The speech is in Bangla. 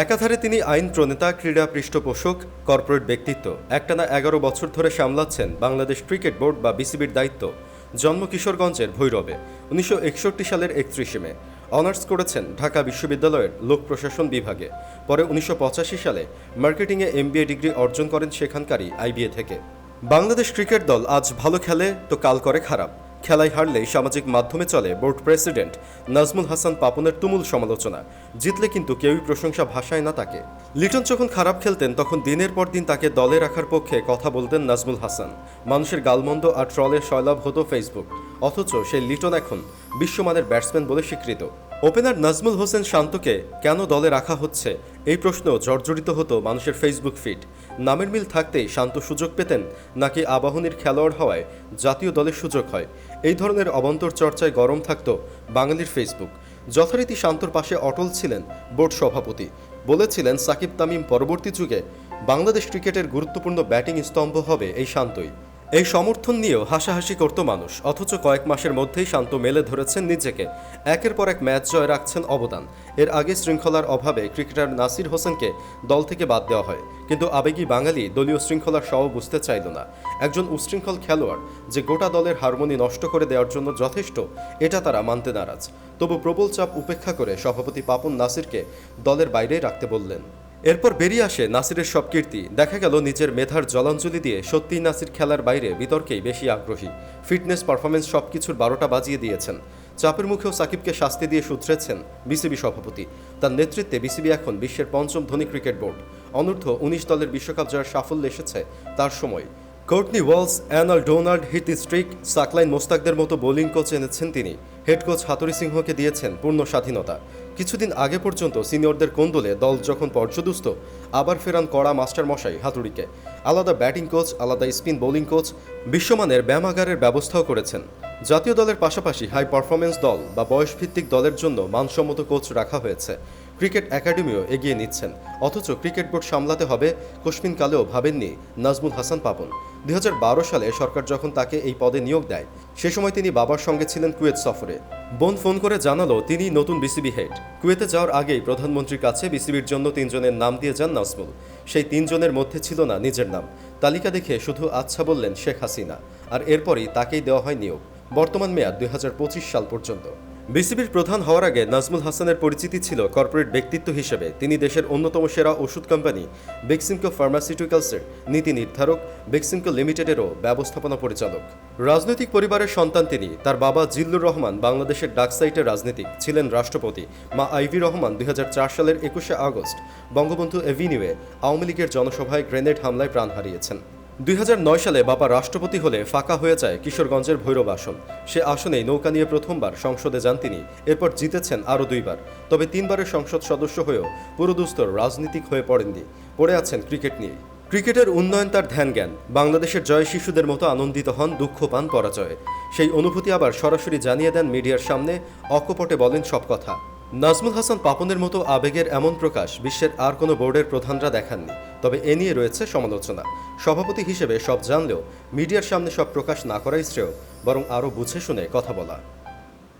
একাধারে তিনি আইন প্রণেতা, ক্রীড়া পৃষ্ঠপোষক, কর্পোরেট ব্যক্তিত্ব। একটানা এগারো বছর ধরে সামলাচ্ছেন বাংলাদেশ ক্রিকেট বোর্ড বা বিসিবির দায়িত্ব, জন্ম কিশোরগঞ্জের ভৈরবে, উনিশশো একষট্টি সালের একত্রিশে মে। অনার্স করেছেন ঢাকা বিশ্ববিদ্যালয়ের লোক প্রশাসন বিভাগে। পরে উনিশশো পঁচাশি সালে মার্কেটিংয়ে এমবিএ ডিগ্রি অর্জন করেন সেখানকারই আইবিএ থেকে। বাংলাদেশ ক্রিকেট দল আজ ভালো খেলে তো কাল করে খারাপ। খেলায় হারলেই সামাজিক মাধ্যমে চলে বোর্ড প্রেসিডেন্ট। নাজমুল হাসান পাপনের তুমুল সমালোচনা। জিতলে কিন্তু কেউই প্রশংসা ভাষায় না তাকে। লিটন যখন খারাপ খেলতেন, তখন দিনের পর দিন তাকে দলে রাখার পক্ষে কথা বলতেন নাজমুল হাসান। মানুষের গালমন্দ আর ট্রলে সয়লাভ হতো ফেসবুক। অথচ সেই লিটন এখন বিশ্বমানের ব্যাটসম্যান বলে স্বীকৃত। ওপেনার নাজমুল হোসেন শান্তকে কেন দলে রাখা হচ্ছে? এই প্রশ্ন জর্জরিত হতো মানুষের ফেসবুক ফিড। নামের মিল থাকতেই শান্ত সুযোগ পেতেন নাকি আবাহনীর খেলোয়াড় হওয়ায় জাতীয় দলের সুযোগ হয়? এই ধরনের অবন্তর চর্চায় গরম থাকত বাঙালির ফেসবুক। যথারীতি শান্তর পাশে অটল ছিলেন বোর্ড সভাপতি। বলেছিলেন, সাকিব তামিম পরবর্তী যুগে বাংলাদেশ ক্রিকেটের গুরুত্বপূর্ণ ব্যাটিং স্তম্ভ হবে এই শান্তই। এই সমর্থন নিয়েও হাসাহাসি করত মানুষ, অথচ কয়েক মাসের মধ্যেই শান্ত মেলে ধরেছেন নিজেকে। একের পর এক ম্যাচ জয় রাখছেন অবদান। এর আগে শৃঙ্খলার অভাবে ক্রিকেটার নাসির হোসেনকে দল থেকে বাদ দেওয়া হয়, কিন্তু আবেগী বাঙালি দলীয় শৃঙ্খলার সহ বুঝতে চাইল না। একজন উশৃঙ্খল খেলোয়াড় যে গোটা দলের হারমোনি নষ্ট করে দেওয়ার জন্য যথেষ্ট, এটা তারা মানতে নারাজ। তবু প্রবল চাপ উপেক্ষা করে সভাপতি পাপন নাসিরকে দলের বাইরে রাখতে বললেন। এরপর বেরিয়ে আসে নাসিরের সব কীর্তি। দেখা গেল নিজের মেধার জলাঞ্জলি দিয়ে সত্যিই নাসির খেলার বাইরে বিতর্কেই বেশি আগ্রহী। ফিটনেস পারফরমেন্স সব কিছুর বারোটা বাজিয়ে দিয়েছেন। চাপের মুখেও সাকিবকে শাস্তি দিয়ে শুধরেছেন বিসিবি সভাপতি। তার নেতৃত্বে বিসিবি এখন বিশ্বের পঞ্চম ধনী ক্রিকেট বোর্ড। অনূর্ধ্ব উনিশ দলের বিশ্বকাপ জয়ের সাফল্য এসেছে তার সময়। কোর্টনি ওয়ালস, অ্যানাল ডোনাল্ড হিট স্ট্রিক, সাকলাইন মোস্তাকদের মতো বোলিং কোচ এনেছেন তিনি। হেড কোচ হাতুরি সিংহকে দিয়েছেন পূর্ণ স্বাধীনতা। কিছুদিন আগে পর্যন্ত সিনিয়রদের কোন্দলে দল যখন পর্যদুস্ত, আবার ফেরান কড়া মাস্টার মশাই হাতুড়িকে। আলাদা ব্যাটিং কোচ, আলাদা স্পিন বোলিং কোচ বিশ্বমানের ব্যায়ামাগারের ব্যবস্থাও করেছেন। জাতীয় দলের পাশাপাশি হাই পারফরমেন্স দল বা বয়সভিত্তিক দলের জন্য মানসম্মত কোচ রাখা হয়েছে। ক্রিকেট একাডেমিও এগিয়ে নিচ্ছেন। অথচ ক্রিকেট বোর্ড সামলাতে হবে কোশমিন কালেও ভাবেননি নাজমুল হাসান পাপন। দুই হাজার বারো সালে সরকার যখন তাকে এই পদে নিয়োগ দেয়, সে সময় তিনি বাবার সঙ্গে ছিলেন কুয়েত সফরে। বোন ফোন করে জানালো, তিনি নতুন বিসিবি হেড। কুয়েতে যাওয়ার আগেই প্রধানমন্ত্রীর কাছে বিসিবির জন্য তিনজনের নাম দিয়ে যান নাজমুল। সেই তিনজনের মধ্যে ছিল না নিজের নাম। তালিকা দেখে শুধু আচ্ছা বললেন শেখ হাসিনা, আর এরপরই তাকেই দেওয়া হয় নিয়োগ। বর্তমান মেয়াদ দুই হাজার পঁচিশ সাল পর্যন্ত। বিসিবির প্রধান হওয়ার আগে নাজমুল হাসানের পরিচিতি ছিল কর্পোরেট ব্যক্তিত্ব হিসেবে। তিনি দেশের অন্যতম সেরা ওষুধ কোম্পানি বেক্সিমকো ফার্মাসিউটিক্যালসের নীতি নির্ধারক, বেক্সিমকো লিমিটেডেরও ব্যবস্থাপনা পরিচালক। রাজনৈতিক পরিবারের সন্তান তিনি। তার বাবা জিল্লুর রহমান বাংলাদেশের ডাকসাইটের রাজনীতিক ছিলেন রাষ্ট্রপতি। মা আইভি রহমান দুই হাজার চার সালের একুশে আগস্ট বঙ্গবন্ধু এভিনিউয়ে আওয়ামী লীগের জনসভায় গ্রেনেড হামলায় প্রাণ হারিয়েছেন। দুই হাজার নয় সালে বাবা রাষ্ট্রপতি হলে ফাঁকা হয়ে যায় কিশোরগঞ্জের ভৈরব আসন। সে আসনেই নৌকা নিয়ে প্রথমবার সংসদে যান তিনি। এরপর জিতেছেন আরও দুইবার। তবে তিনবারের সংসদ সদস্য হয়েও পুরোদুস্তর রাজনীতিক হয়ে পড়েননি। পড়ে আছেন ক্রিকেট নিয়ে। ক্রিকেটের উন্নয়ন তার ধ্যান জ্ঞান বাংলাদেশের জয় শিশুদের মতো আনন্দিত হন, দুঃখ পান পরাজয়ে। সেই অনুভূতি আবার সরাসরি জানিয়ে দেন মিডিয়ার সামনে। অকপটে বলেন সব কথা। নাজমুল হাসান পাপনের মতো আবেগের এমন প্রকাশ বিশ্বের আর কোনো বোর্ডের প্রধানরা দেখাননি। তবে এ নিয়ে রয়েছে সমালোচনা। সভাপতি হিসেবে সব জানলেও মিডিয়ার সামনে সব প্রকাশ না করাই শ্রেয়, বরং আরও বুঝে শুনে কথা বলা।